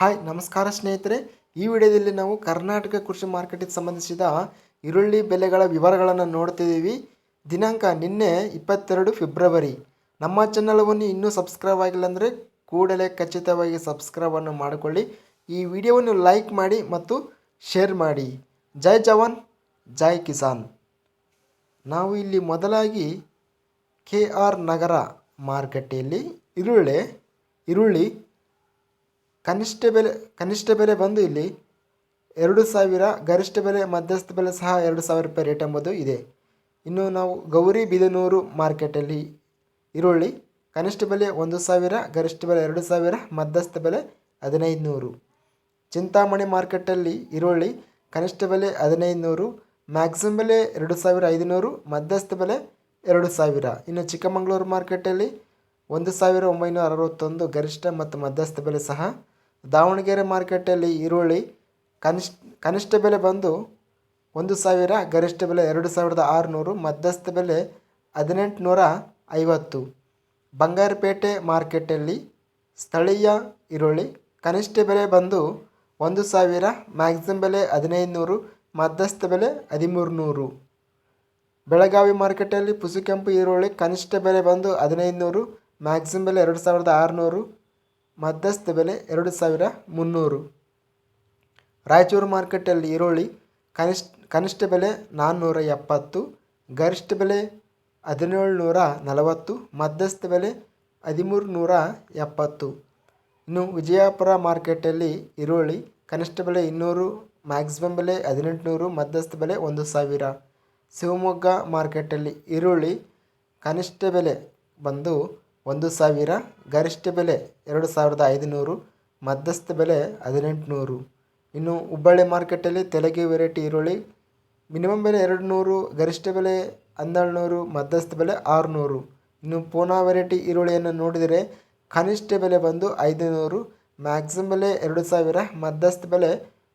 Hi, ನಮಸ್ಕಾರ ಸ್ನೇಹಿತರೆ. ಈ ವಿಡಿಯೋದಲ್ಲಿ ನಾವು ಕರ್ನಾಟಕ ಕೃಷಿ ಮಾರ್ಕೆಟಿಗೆ ಸಂಬಂಧಿಸಿದ ಈರುಳ್ಳಿ ಬೆಲೆಗಳ ವಿವರಗಳನ್ನು ನೋಡ್ತಿದ್ದೀವಿ. ದಿನಾಂಕ ನಿನ್ನೆ ಇಪ್ಪತ್ತೆರಡು ಫೆಬ್ರವರಿ. ನಮ್ಮ ಚಾನಲವನ್ನು ಇನ್ನೂ ಸಬ್ಸ್ಕ್ರೈಬ್ ಆಗಿಲ್ಲ ಅಂದರೆ ಕೂಡಲೇ ಖಚಿತವಾಗಿ ಸಬ್ಸ್ಕ್ರೈಬನ್ನು ಮಾಡಿಕೊಳ್ಳಿ. ಈ ವಿಡಿಯೋವನ್ನು ಲೈಕ್ ಮಾಡಿ ಮತ್ತು ಶೇರ್ ಮಾಡಿ. ಜೈ ಜವಾನ್, ಜೈ ಕಿಸಾನ್. ನಾವು ಇಲ್ಲಿ ಮೊದಲಾಗಿ ಕೆ ಆರ್ ನಗರ ಮಾರುಕಟ್ಟೆಯಲ್ಲಿ ಈರುಳ್ಳಿ ಈರುಳ್ಳಿ ಕನಿಷ್ಠ ಬೆಲೆ ಕನಿಷ್ಠ ಬೆಲೆ ಬಂದು ಇಲ್ಲಿ ಎರಡು ಸಾವಿರ, ಗರಿಷ್ಠ ಬೆಲೆ, ಮಧ್ಯಸ್ಥ ಬೆಲೆ ಸಹ ಎರಡು ಸಾವಿರ ರೂಪಾಯಿ ರೇಟ್ ಎಂಬುದು ಇದೆ. ಇನ್ನು ನಾವು ಗೌರಿ ಬಿದನೂರು ಮಾರ್ಕೆಟಲ್ಲಿ ಈರುಳ್ಳಿ, ಕನಿಷ್ಠ ಬೆಲೆ ಒಂದು ಸಾವಿರ, ಗರಿಷ್ಠ ಬೆಲೆ ಎರಡು ಸಾವಿರ, ಮಧ್ಯಸ್ಥ ಬೆಲೆ ಹದಿನೈದು ನೂರು ಚಿಂತಾಮಣಿ ಮಾರ್ಕೆಟಲ್ಲಿ ಈರುಳ್ಳಿ, ಕನಿಷ್ಠ ಬೆಲೆ ಹದಿನೈದು ನೂರು ಮ್ಯಾಕ್ಸಿಮಮ್ ಬೆಲೆ ಎರಡು ಸಾವಿರ ಐದುನೂರು, ಮಧ್ಯಸ್ಥ ಬೆಲೆ ಎರಡು ಸಾವಿರ. ಇನ್ನು ಚಿಕ್ಕಮಗಳೂರು ಮಾರ್ಕೆಟಲ್ಲಿ ಒಂದು ಸಾವಿರ ಒಂಬೈನೂರ ಅರವತ್ತೊಂದು ಗರಿಷ್ಠ ಮತ್ತು ಮಧ್ಯಸ್ಥ ಬೆಲೆ ಸಹ ದಾವಣಗೆರೆ ಮಾರ್ಕೆಟಲ್ಲಿ ಈರುಳ್ಳಿ ಕನಿಷ್ಠ ಕನಿಷ್ಠ ಬೆಲೆ ಬಂದು ಒಂದು ಸಾವಿರ, ಗರಿಷ್ಠ ಬೆಲೆ ಎರಡು ಸಾವಿರದ ಆರುನೂರು, ಮಧ್ಯಸ್ಥ ಬೆಲೆ ಹದಿನೆಂಟುನೂರ ಐವತ್ತು. ಬಂಗಾರಪೇಟೆ ಮಾರ್ಕೆಟಲ್ಲಿ ಸ್ಥಳೀಯ ಈರುಳ್ಳಿ ಕನಿಷ್ಠ ಬೆಲೆ ಬಂದು ಒಂದು ಸಾವಿರ, ಮ್ಯಾಕ್ಸಿಮಮ್ ಬೆಲೆ ಹದಿನೈದು ನೂರು ಮಧ್ಯಸ್ಥ ಬೆಲೆ ಹದಿಮೂರು ನೂರು ಬೆಳಗಾವಿ ಮಾರ್ಕೆಟಲ್ಲಿ ಪುಸುಕೆಂಪು ಈರುಳ್ಳಿ ಕನಿಷ್ಠ ಬೆಲೆ ಬಂದು ಹದಿನೈದು ನೂರು ಮ್ಯಾಕ್ಸಿಮಮ್ ಬೆಲೆ ಎರಡು ಸಾವಿರದ ಆರುನೂರು ಮಧ್ಯಸ್ಥ ಬೆಲೆ ಎರಡು ಸಾವಿರ ಮುನ್ನೂರು. ರಾಯಚೂರು ಮಾರ್ಕೆಟಲ್ಲಿ ಈರುಳ್ಳಿ ಕನಿಷ್ಠ ಕನಿಷ್ಠ ಬೆಲೆ ನಾನ್ನೂರ ಎಪ್ಪತ್ತು, ಗರಿಷ್ಠ ಬೆಲೆ ಹದಿನೇಳು ನೂರ ನಲವತ್ತು, ಮಧ್ಯಸ್ಥ ಬೆಲೆ ಹದಿಮೂರು ನೂರ ಎಪ್ಪತ್ತು. ಇನ್ನು ವಿಜಯಪುರ ಮಾರ್ಕೆಟಲ್ಲಿ ಈರುಳ್ಳಿ ಕನಿಷ್ಠ ಬೆಲೆ ಇನ್ನೂರು, ಮ್ಯಾಕ್ಸಿಮಮ್ ಬೆಲೆ ಹದಿನೆಂಟುನೂರು, ಮಧ್ಯಸ್ಥ ಬೆಲೆ ಒಂದು ಸಾವಿರ. ಶಿವಮೊಗ್ಗ ಮಾರ್ಕೆಟಲ್ಲಿ ಈರುಳ್ಳಿ ಕನಿಷ್ಠ ಬೆಲೆ ಬಂದು ಒಂದು ಸಾವಿರ, ಗರಿಷ್ಠ ಬೆಲೆ ಎರಡು ಸಾವಿರದ ಐದುನೂರು, ಮಧ್ಯಸ್ಥ ಬೆಲೆ ಹದಿನೆಂಟುನೂರು. ಇನ್ನು ಹುಬ್ಬಳ್ಳಿ ಮಾರ್ಕೆಟಲ್ಲಿ ತೆಲಗಿ ವೆರೈಟಿ ಈರುಳ್ಳಿ, ಮಿನಿಮಮ್ ಬೆಲೆ ಎರಡು ನೂರು ಗರಿಷ್ಠ ಬೆಲೆ ಹನ್ನೆರಡು ನೂರು ಮಧ್ಯಸ್ಥ ಬೆಲೆ ಆರುನೂರು. ಇನ್ನು ಪೂನಾ ವೆರೈಟಿ ಈರುಳ್ಳಿಯನ್ನು ನೋಡಿದರೆ ಕನಿಷ್ಠ ಬೆಲೆ ಬಂದು ಐದುನೂರು, ಮ್ಯಾಕ್ಸಿಮಮ್ ಬೆಲೆ ಎರಡು ಸಾವಿರ, ಮಧ್ಯಸ್ಥ ಬೆಲೆ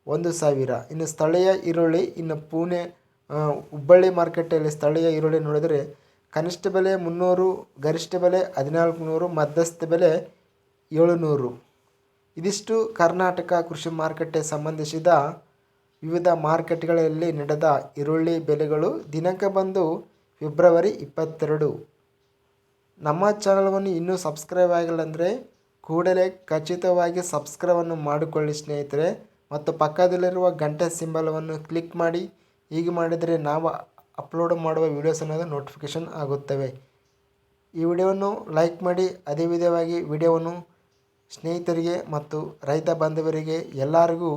ಒಂದು ಸಾವಿರ. ಇನ್ನು ಸ್ಥಳೀಯ ಈರುಳ್ಳಿ, ಇನ್ನು ಪುಣೆ ಹುಬ್ಬಳ್ಳಿ ಮಾರ್ಕೆಟಲ್ಲಿ ಸ್ಥಳೀಯ ಈರುಳ್ಳಿ ನೋಡಿದರೆ ಕನಿಷ್ಠ ಬೆಲೆ ಮುನ್ನೂರು, ಗರಿಷ್ಠ ಬೆಲೆ ಹದಿನಾಲ್ಕು ನೂರು ಮಧ್ಯಸ್ಥ ಬೆಲೆ ಏಳುನೂರು. ಇದಿಷ್ಟು ಕರ್ನಾಟಕ ಕೃಷಿ ಮಾರುಕಟ್ಟೆ ಸಂಬಂಧಿಸಿದ ವಿವಿಧ ಮಾರುಕಟ್ಟೆಗಳಲ್ಲಿ ನಡೆದ ಈರುಳ್ಳಿ ಬೆಲೆಗಳು ದಿನಾಂಕ ಬಂದು ಫೆಬ್ರವರಿ ಇಪ್ಪತ್ತೆರಡು. ನಮ್ಮ ಚಾನಲ್ವನ್ನು ಇನ್ನೂ ಸಬ್ಸ್ಕ್ರೈಬ್ ಆಗಿಲ್ಲ ಅಂದರೆ ಕೂಡಲೇ ಖಚಿತವಾಗಿ ಸಬ್ಸ್ಕ್ರೈಬನ್ನು ಮಾಡಿಕೊಳ್ಳಿ ಸ್ನೇಹಿತರೆ. ಮತ್ತು ಪಕ್ಕದಲ್ಲಿರುವ ಗಂಟೆ ಸಿಂಬಲವನ್ನು ಕ್ಲಿಕ್ ಮಾಡಿ. ಹೀಗೆ ಮಾಡಿದರೆ ನಾವು ಅಪ್ಲೋಡ್ ಮಾಡುವ ವೀಡಿಯೋಸ್ ಅನ್ನೋದು ನೋಟಿಫಿಕೇಷನ್ ಆಗುತ್ತವೆ. ಈ ವಿಡಿಯೋವನ್ನು ಲೈಕ್ ಮಾಡಿ, ಅದೇ ವಿಧವಾಗಿ ವಿಡಿಯೋವನ್ನು ಸ್ನೇಹಿತರಿಗೆ ಮತ್ತು ರೈತ ಬಾಂಧವರಿಗೆ ಎಲ್ಲರಿಗೂ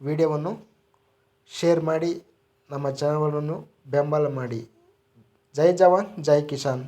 ವಿಡಿಯೋವನ್ನು ಶೇರ್ ಮಾಡಿ, ನಮ್ಮ ಚಾನಲನ್ನು ಬೆಂಬಲ ಮಾಡಿ. ಜೈ ಜವಾನ್, ಜೈ ಕಿಸಾನ್.